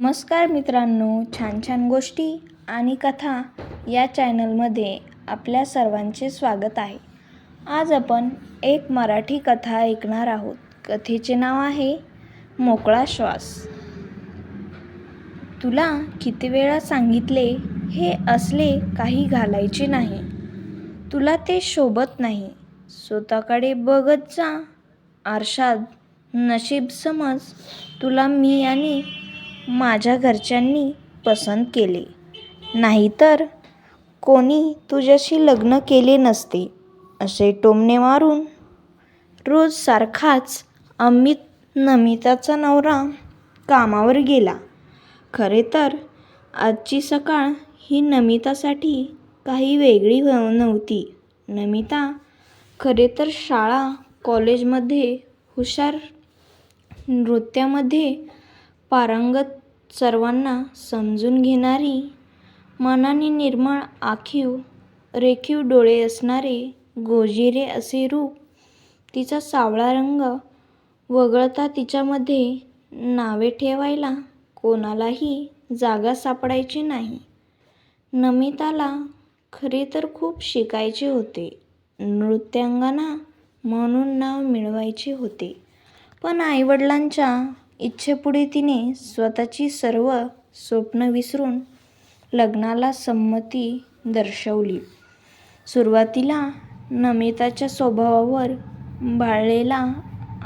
नमस्कार मित्रांनो छान छान गोष्टी आणि कथा या चॅनलमध्ये आपल्या सर्वांचे स्वागत आहे. आज आपण एक मराठी कथा ऐकणार आहोत. कथेचे नाव आहे मोकळा श्वास. तुला किती वेळा सांगितले हे असले काही घालायचे नाही. तुला ते शोभत नाही. स्वतःकडे बघत जा. आरशात नशीब समज तुला मी आणि माझ्या घरच्यांनी पसंत केले. नाहीतर कोणी तुझ्याशी लग्न केले नसते असे टोमणे मारून. रोज सारखाच अमित नमिताचा नवरा कामावर गेला. खरे तर आजची सकाळ ही नमितासाठी काही वेगळी नव्हती. नमिता खरे तर शाळा कॉलेजमध्ये हुशार नृत्यामध्ये पारंगत सर्वांना समजून घेणारी मनाने निर्मळ आखीव रेखीव डोळे असणारे गोजिरे असे रूप तिचा सावळा रंग वगळता तिच्यामध्ये नावे ठेवायला कोणालाही जागा सापडायची नाही. नमिताला खरे तर खूप शिकायचे होते. नृत्यांगना म्हणून नाव मिळवायचे होते. पण आईवडिलांच्या इच्छेपुढे तिने स्वतःची सर्व स्वप्न विसरून लग्नाला संमती दर्शवली. सुरुवातीला नमिताच्या स्वभावावर भाळलेला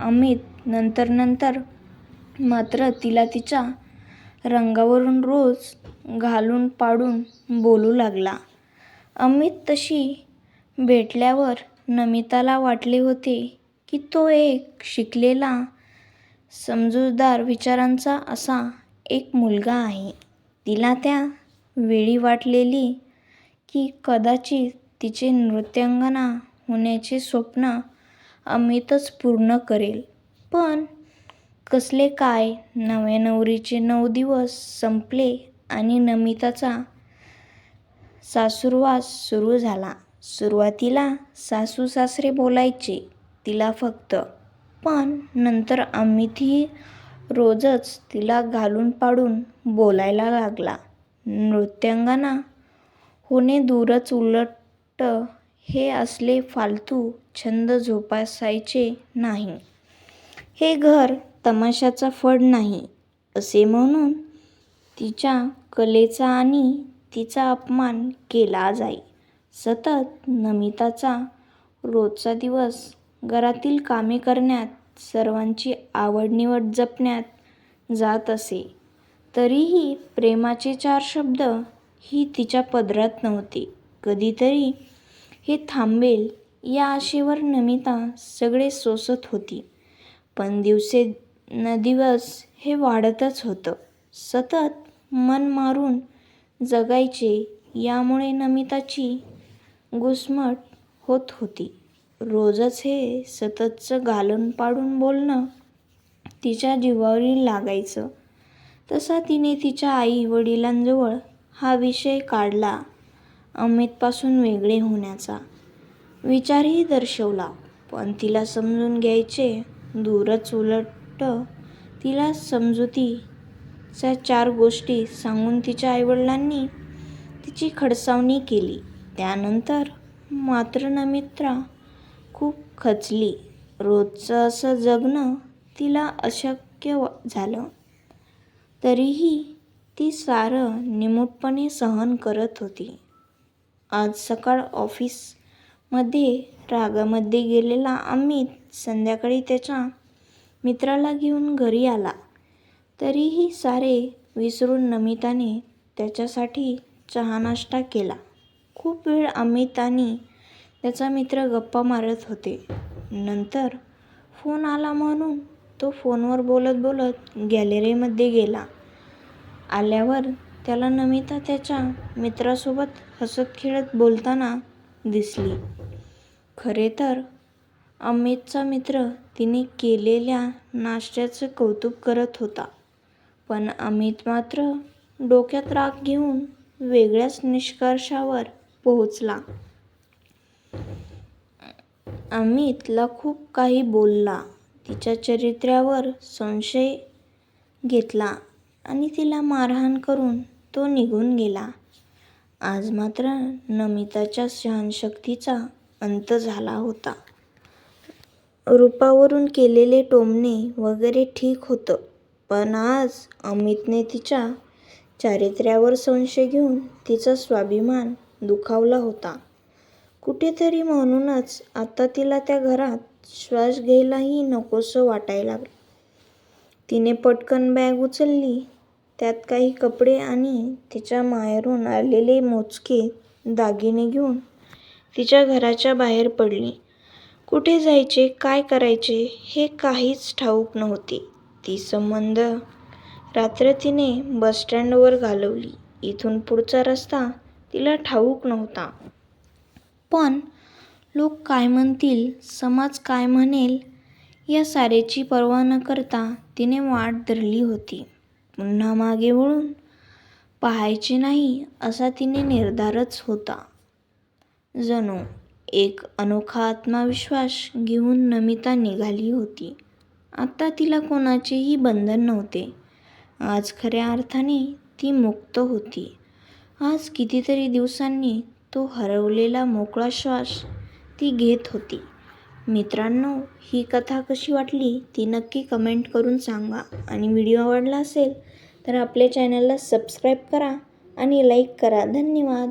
अमित नंतर नंतर मात्र तिला तिच्या रंगावरून रोज घालून पाडून बोलू लागला. अमित तशी भेटल्यावर नमिताला वाटले होते की तो एक शिकलेला समजूतदार विचारांचा असा एक मुलगा आहे. तिला त्या वेळी वाटलेली की कदाचित तिचे नृत्यांगना होण्याचे स्वप्न अमितच पूर्ण करेल. पण कसले काय नव्या नवरीचे नऊ दिवस संपले आणि नमिताचा सासूरवास सुरू झाला. सुरुवातीला सासू सासरे बोलायचे तिला फक्त पण नंतर अमितही रोजच तिला घालून पाडून बोलायला लागला. नृत्यांगना होणे दूरच उलट हे असले फालतू छंद जोपासायचे नाही. हे घर तमाशाचा फड नाही असे म्हणून तिच्या कलेचा आणि तिचा अपमान केला जाई. सतत नमिताचा रोजचा दिवस घरातील कामे करण्यात सर्वांची आवडनिवड जपण्यात जात असे. तरीही प्रेमाचे चार शब्द ही तिच्या पदरात नव्हते. कधीतरी हे थांबेल या आशेवर नमिता सगळे सोसत होती. पण दिवसे न दिवस हे वाढतच होतं. सतत मन मारून जगायचे यामुळे नमिताची घुसमट होत होती. रोजच हे सततचं घालून पाडून बोलणं तिच्या जीवावरील लागायचं. तसा तिने तिच्या आई वडिलांजवळ हा विषय काढला अमितपासून वेगळे होण्याचा. विचारही दर्शवला पण तिला समजून घ्यायचे दूरच उलट तिला समजुतीच्या चार गोष्टी सांगून तिच्या आईवडिलांनी तिची खडसावणी केली. त्यानंतर मात्र न मित्रा खचली. रोजचं असं जगणं तिला अशक्य झालं. तरीही ती सारं निमूटपणे सहन करत होती. आज सकाळ ऑफिसमध्ये रागामध्ये गेलेला अमित संध्याकाळी त्याच्या मित्राला घेऊन घरी आला. तरीही सारे विसरून नमिताने त्याच्यासाठी चहा नाश्ता केला. खूप वेळ अमित आणि त्याचा मित्र गप्पा मारत होते. नंतर फोन आला म्हणून तो फोनवर बोलत बोलत गॅलरीमध्ये गेला. आल्यावर त्याला नमिता त्याच्या मित्रासोबत हसत खेळत बोलताना दिसली. खरे तर अमितचा मित्र तिने केलेल्या नाश्त्याचे कौतुक करत होता. पण अमित मात्र डोक्यात राग घेऊन वेगळ्याच निष्कर्षावर पोहोचला. अमितला खूप काही बोलला. तिच्या चरित्र्यावर संशय घेतला आणि तिला मारहाण करून तो निघून गेला. आज मात्र नमिताच्या सहनशक्तीचा अंत झाला होता. रूपावरून केलेले टोमणे वगैरे ठीक होतं पण आज अमितने तिच्या चारित्र्यावर संशय घेऊन तिचा स्वाभिमान दुखावला होता. कुठेतरी म्हणूनच आता तिला त्या घरात श्वास घ्यायलाही नकोसं वाटायला लागलं. तिने पटकन बॅग उचलली त्यात काही कपडे आणि तिच्या माहेरून आलेले मोजके दागिने घेऊन तिच्या घराच्या बाहेर पडली. कुठे जायचे काय करायचे हे काहीच ठाऊक नव्हते. ती संबंध रात्र तिने बसस्टँडवर घालवली. इथून पुढचा रस्ता तिला ठाऊक नव्हता. पण लोक काय म्हणतील समाज काय म्हणेल या साऱ्याची पर्वा न करता तिने वाट धरली होती. पुन्हा मागे वळून पाहायचे नाही असा तिने निर्धारच होता. जणू एक अनोखा आत्मविश्वास घेऊन नमिता निघाली होती. आता तिला कोणाचेही बंधन नव्हते. आज खऱ्या अर्थाने ती मुक्त होती. आज कितीतरी दिवसांनी तो हरवलेला मोकळा श्वास ती घेत होती. मित्रांनो ही कथा कशी वाटली ती नक्की कमेंट करून सांगा. आणि व्हिडिओ आवडला असेल तर आपल्या चॅनलला सबस्क्राईब करा आणि लाईक करा. धन्यवाद.